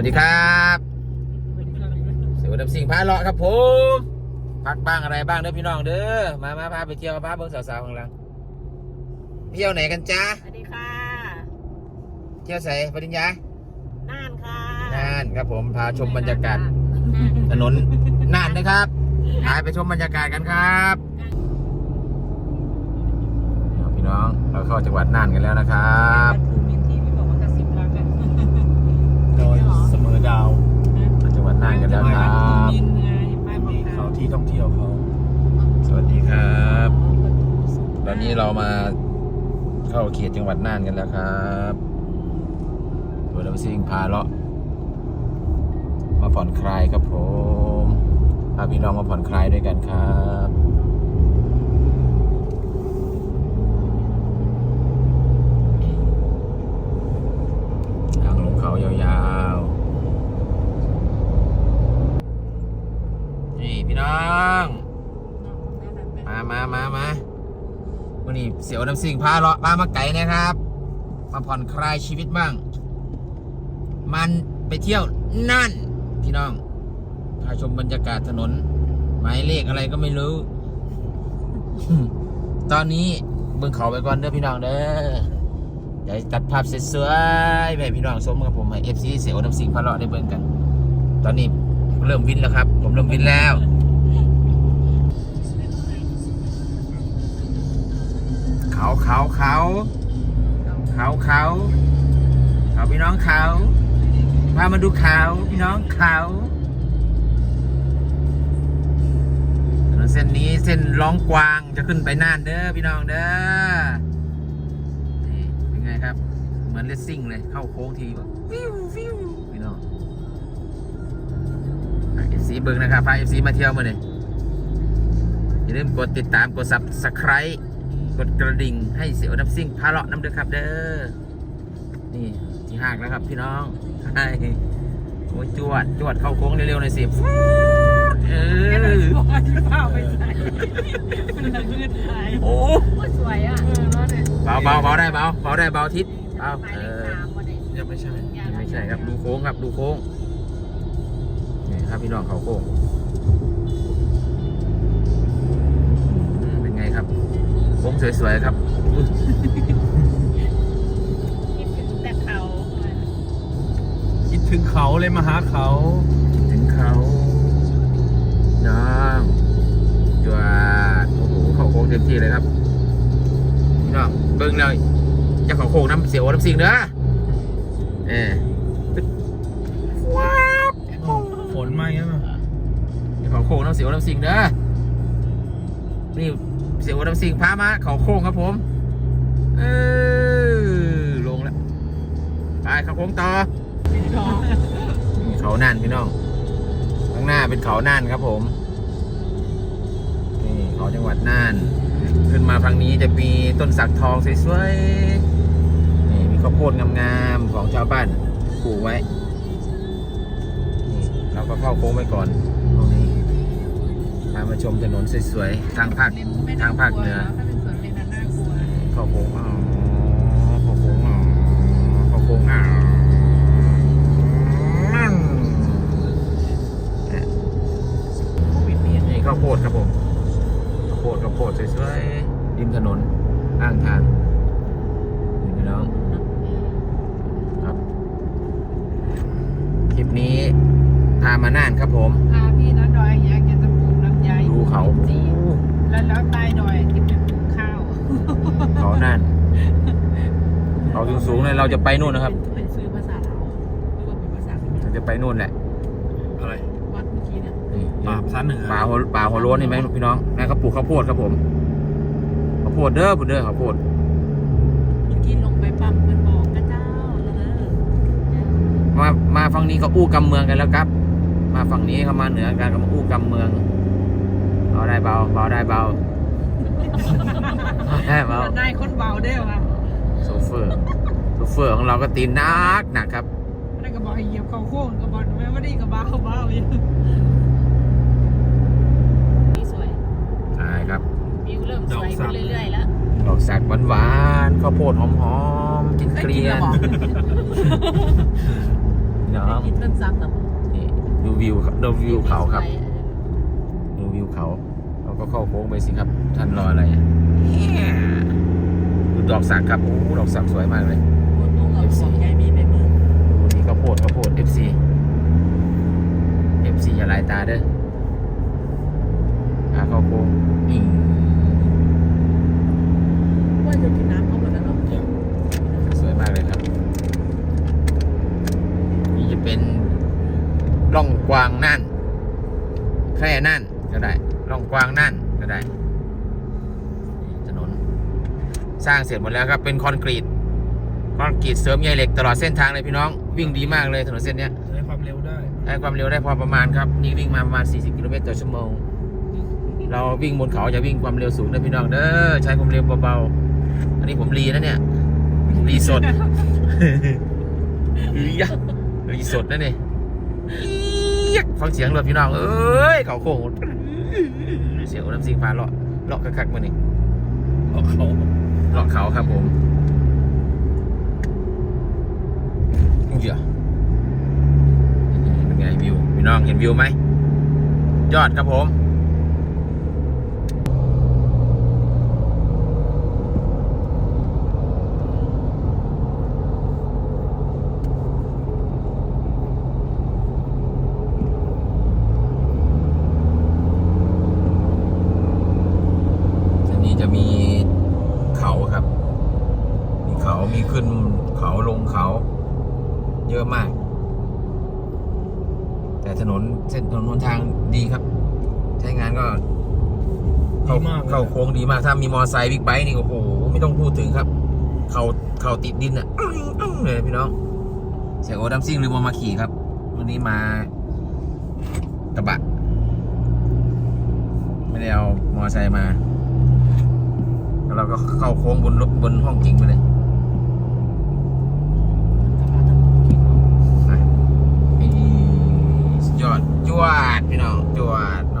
วัสดีครับสวัสดีสิ่งพาเลาะครับผมพักบ้างอะไรบ้างเด้อพี่น้องเด้อมามาพาไปเที่ยวพาเบิ่งสาวๆข้างหลังเที่ยวไหนกันจ้าสวัสดีค่ะ เที่ยวใส่ปริญญาน่านค่ะน่านครับผมพาชมบรรยากาศถนนน่านนะครับพาไปชมบรรยากาศกันครับพี่น้องเราเข้าจังหวัดน่านกันแล้วนะครับ ภูมินที่พี่บอกว่ากระซิบรักกัน โดยเสมอดาว จังหวัดน่านกันแล้วครับ ภูมินไงป้ายบอก นี่ ทา เขา ง ที่ท่องเที่ยวเขา สวัสดีครับ ตอนนี้ เรามาเข้าเขตจังหวัดน่านกันแล้วครับตัวเราซิ่งพาเลาะมาผ่อนคลายครับผมพาพี่น้องมาผ่อนคลายด้วยกันครับทางลงเขายาวๆ นี่พี่น้อง มามามามา วันนี้เสียวน้ำสิงพาเลาะพามาไก่นะครับ มาผ่อนคลายชีวิตบ้าง มันไปเที่ยวนั่น พี่น้องพาชมบรรยากาศถนน หมายเลขอะไรก็ไม่รู้ ตอนนี้เบิ่งเขาไปก่อนเด้อพี่น้องเด้อเดี๋ยวตัดภาพสวยๆไปพี่น้องชมกับผมให้เอฟซีเสียวน้ำสิงพาเลาะได้เบิ่งกัน ตอนนี้เริ่มวินแล้วครับ ผมเริ่มวินแล้ว เขาเขาเขาเขาพี่น้องเขาพามาดูเขาพี่น้องเขาถนนเส้นนี้เส้นร้องกวางจะขึ้นไปน่านเด้อพี่น้องเด้อนี่เป็นไงครับ เหมือนเลสซิ่งเลยเข้าโค้งทีวิวฟิวพี่น้องเอฟซีเบิงนะครับพาเอฟซีมาเที่ยวมาเลยอย่าลืมกดติดตามกด subscribe กดกระดิ่งให้เสียวน้ำซิ่งพาเลาะน้ำเด้อครับ เด้อ นี่ที่ห้างแล้วครับพี่น้องใช่โอ้ยจวดจวดเข้าโค้งเร็วๆหน่อยสิฟู๊ดเออบอกว่าที่เป้าไปใส่มันละเงืดหายโอ้โอ้สวยอะเออรถเนี่ยเบาเบาเบาได้เบาเบาได้เบาทิศเบาหมายเอเลขอ สามวันนี้ยังไม่ใช่ ไม่ใช่ครับดูโค้งครับดูโค้งนี่ครับพี่น้องเขาโค้ง โค้งสวยๆครับอุ๊ยคิดถึงแต่เขาคิดถึงเขาเลยมาหาเขาคิดถึงเขาน้องจวดโอ้โหเขาโค้งเต็มที่เลยครับพี่น้องเบิ้งเลยจะเขาโค้งน้ำเสียวน้ำสิงเด้อเออว้าวฝนมาอย่างนั้นจะเขาโค้งน้ำเสียวน้ำสิงเด้อนี่ เสียวน้ำสิงพามาเขาโค้งครับผม เออลงแล้ว ไปเขาโค้งต่อเขาน่านพี่น้อง ข้างหน้าเป็นเขาน่านครับผม นี่เขาจังหวัดน่าน ขึ้นมาฝั่งนี้จะมีต้นสักทองสวยๆ นี่มีข้าวโพดงามๆของชาวบ้านปลูกไว้ นี่เราก็เข้าโค้งไปก่อนตรงนี้พามาชมถนนสวยๆ ทางภาคทางภาคเหนือถ้าเป็นสวนเป็นน่ากลัวเข้าโค้งอ๋อเข้าโค้งอ๋อเข้าโค้งอ๋ออืมนี่ข้าวโพดครับผมข้าวโพดข้าวโพดสวยๆริมถนนข้างทางนี่พี่น้องครับคลิปนี้พามาน่านครับผมพา เขาจีแล้วแล้วใต้ดอยที่เป็นปลูกข้าวเขาน่านเขาสูงๆเลยเราจะไปนู่นนะครับเป็นซื้อภาษาเราหรือว่าเป็นภาษาเขมรเราจะไปนู่นแหละอะไรวัดเมื่อกี้เนี่ยนี่ป่าภาษาเหนือป่าหัวป่าหัวโล้นนี่ไหมพี่น้องนั่นเขาปลูกข้าวโพดครับผมข้าวโพดเด้อพุ่นเด้อข้าวโพดเมื่อกี้ลงไปปั๊มมันบอกกระเจ้าแล้วเด้อมามาฝั่งนี้ก็อู้กำเมืองกันแล้วครับ มาฝั่งนี้เขามาเหนือกันก็มาอู้กำเมือง เบาได้เบาเบาได้เบาได้เบาได้คนเบาได้ว่ะโซเฟอร์โซเฟอร์ของเราก็ตีนหนักหนักครับนั่นก็บอกให้เหยียบเขาโค้งก็บอกไม่ว่าดีกับเบาเบาอยู่นี่สวยใช่ครับวิวเริ่มสวยขึ้นเรื่อยๆแล้วดอกสักหวานๆข้าวโพดหอมๆกินเกลียนได้กินแล้วบอกน้องได้กินเรื่องซักนะนี่ดูวิวดูวิวเขาครับสวยเออดูวิวเขาเรา ก็เข้าโค้งไปสิครับ ท่านรออะไรอะเนี่ยดูดอกสักครับโอ้ดอกสักสวยมากเลยพูดตรงกับของยายมีไปเมืองดูนี่ข้าวโพดข้าวโพด FC FC อย่าลายตาเด้ออาเข้าโค้งอิงว่าจะกินน้ำเข้ามาแล้วก็กินสวยมากเลยครับ นี่จะเป็นร่องกวางน่านแพร่น่านก็ได้ ร่องกวางน่านก็ได้นี่ถนน สร้างเสร็จหมดแล้วครับ เป็นคอนกรีต คอนกรีตเสริมใยเหล็กตลอดเส้นทางเลยพี่น้อง วิ่งดีมากเลยถนนเส้นเนี้ยใช้ความเร็วได้ใช้ความเร็วได้พอประมาณครับ นี่วิ่งมาประมาณ 40 กิโลเมตรต่อชั่วโมง เราวิ่งบนเขาจะวิ่งความเร็วสูงนะพี่น้องเด้อ ใช้ความเร็วเบาๆ อันนี้ผมรีนะเนี่ย รีสดรียะรีสดนะเนี่ยอี๊ยกฟังเสียงรถพี่น้อง เอ้ย เขาโค้ง เสียงน้ำซิงพาเลาะเลาะคักๆมานี่เพราะเขาเลาะเขาครับผมอู้ยนี่เป็นไงวิวพี่น้องเห็นวิวไหมยอดครับผม อันนี้จะมีเขาครับ มีเขา มีขึ้น เขาลงเขา เยอะมาก แต่ถนนเส้นถนนหนทางดีครับ ใช้งานก็ เข้าดีมากเลย เข้าโค้งดีมาก ถ้ามีมอไซค์บิ๊กไบค์นี่โอ้โหไม่ต้องพูดถึงครับ เขาเขาติดดินอะอึ้งอึ้งเลยพี่น้องเสียโอดัมซิ่งหรือมอมาขี่ครับ วันนี้มากระบะ ไม่ได้เอามอไซค์มา แล้วเราก็เข้าโค้งบนรถบนห้องจริงไปเลย ไปอีสุดยอดจวดพี่น้องจวด